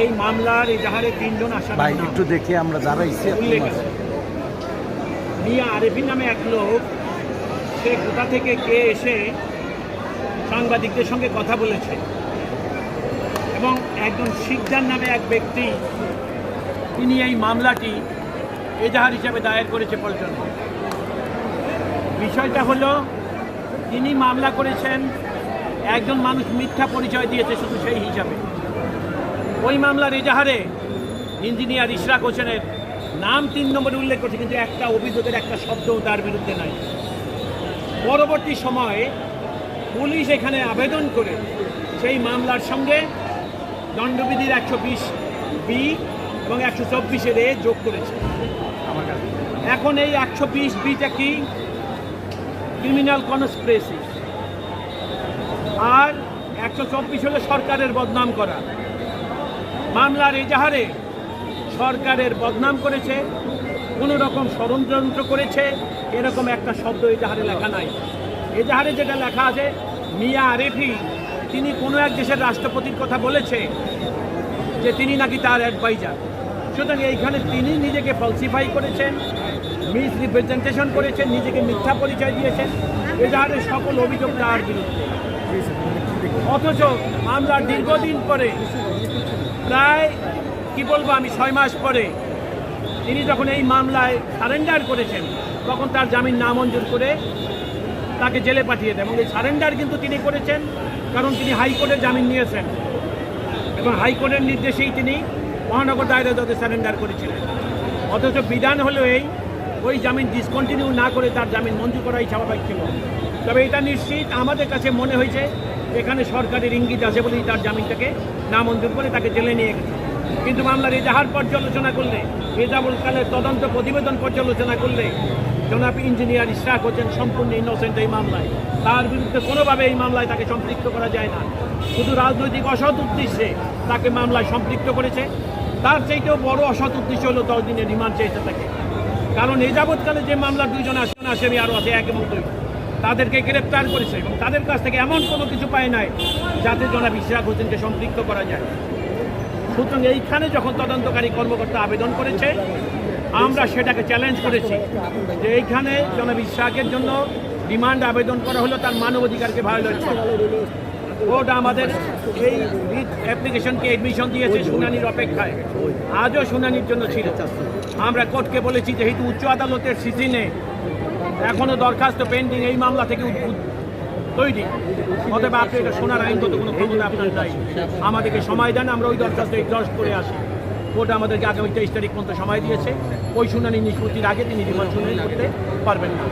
এই মামলার এজাহারে তিনজন আসামি ভাই একটু দেখে আমরা যারা আছে। মিয়া আরেফিন নামে এক লোক সে কোথা থেকে কে এসে সাংবাদিকদের সঙ্গে কথা বলেছে? এবং একজন শিকদার নামে এক ব্যক্তি তিনি এই মামলাটি এজাহার হিসাবে দায়ের করেছে পল্টনে বিষয়টা হলো তিনি মামলা করেছেন একজন মানুষ মিথ্যা পরিচয় দিয়েছে শুধু সেই হিসাবে। ওই মামলার এজাহারে ইঞ্জিনিয়ার ইশরাক হোসেনের নাম তিন নম্বরে উল্লেখ করছে কিন্তু একটা অভিযোগের একটা শব্দও তার বিরুদ্ধে নাই। পরবর্তী সময়ে পুলিশ এখানে আবেদন করে সেই মামলার সঙ্গে দণ্ডবিধির একশো বিশ বি এবং একশো চব্বিশের এ যোগ করেছে। এখন এই একশো বিশ বিটা কি? Criminal conspiracy. আর একশো চব্বিশ হলে সরকারের বদনাম করা। মামলার এজাহারে সরকারের বদনাম করেছে, কোনো রকম ষড়যন্ত্র করেছে, এরকম একটা শব্দ এজাহারে লেখা নাই। এজাহারে যেটা লেখা আছে, মিয়া আরেফি, তিনি কোনো এক দেশের রাষ্ট্রপতির কথা বলেছে যে তিনি নাকি তার অ্যাডভাইজার। সুতরাং এইখানে তিনি নিজেকে ফলসিফাই করেছেন মিস রিপ্রেজেন্টেশন করেছেন, নিজেকে মিথ্যা পরিচয় দিয়েছেন। এজাহারের সকল অভিযোগ তার বিরুদ্ধে। অথচ মামলার দীর্ঘদিন পরে প্রায় কি বলব আমি, ছয় মাস পরে তিনি যখন এই মামলায় সারেন্ডার করেছেন, তখন তার জামিন নামঞ্জুর করে তাকে জেলে পাঠিয়ে দেয় এবং এই সারেন্ডার কিন্তু তিনি করেছেন, কারণ তিনি হাইকোর্টে জামিন নিয়েছেন। এবং হাইকোর্টের নির্দেশেই তিনি মহানগর দায়রা জজে সারেন্ডার করেছিলেন। অথচ বিধান হলো এই, ওই জামিন ডিসকন্টিনিউ না করে তার জামিন মঞ্জুর করাই স্বাভাবিক ছিল। তবে এটা নিশ্চিত আমাদের কাছে মনে হয়েছে, এখানে সরকারের ইঙ্গিত আছে বলেই তার জামিনটাকে নামঞ্জুর করে তাকে জেলে নিয়ে গেছে। কিন্তু মামলার এজাহার পর্যালোচনা করলে, এজাবুল কালের তদন্ত প্রতিবেদন পর্যালোচনা করলে, জনাব ইঞ্জিনিয়ার ইশরাক হোসেন সম্পূর্ণ ইনোসেন্ট এই মামলায়। তার বিরুদ্ধে কোনোভাবে এই মামলায় তাকে সম্পৃক্ত করা যায় না। শুধু রাজনৈতিক অসৎ উদ্দেশ্যে তাকে মামলায় সম্পৃক্ত করেছে। তার চাইতেও বড় অসৎ উদ্দেশ্য হলো দশ দিনের রিমান্ড চেয়েছে তাকে। কারণ এই যাবৎকালে যে মামলা দুইজন আসেন, আসামি আরও আছে এক এবং দুই। তাদেরকে গ্রেপ্তার করেছে এবং তাদের কাছ থেকে এমন কোনো কিছু পায় নাই যাতে জনাব ইশরাক হোসেনকে সম্পৃক্ত করা যায়। সুতরাং এইখানে যখন তদন্তকারী কর্মকর্তা আবেদন করেছে, আমরা সেটাকে চ্যালেঞ্জ করেছি যে এইখানে জনাব ইশরাকের জন্য ডিমান্ড আবেদন করা হলো, তার মানবাধিকারকে ভায়োলেট করা কোর্ট আমাদের এই অ্যাপ্লিকেশনকে এডমিশন দিয়েছে শুনানির অপেক্ষায়। আজও শুনানির জন্য ছিল। আমরা কোর্টকে বলেছি, যেহেতু উচ্চ আদালতের সিজিনে এখনও দরখাস্ত পেন্ডিং এই মামলা থেকে তৈরি। অতএব আপনি এটা শোনার আইনগত কোনো ক্ষমতা আপনার নাই। আমাদেরকে সময় দেন, আমরা ওই দরখাস্ত এক্সস্ট করে আসি। কোর্ট আমাদেরকে আগামী তেইশ তারিখ পর্যন্ত সময় দিয়েছে। ওই শুনানি নিষ্পত্তির আগে তিনি রিমান্ড শুনানি করতে পারবেন না।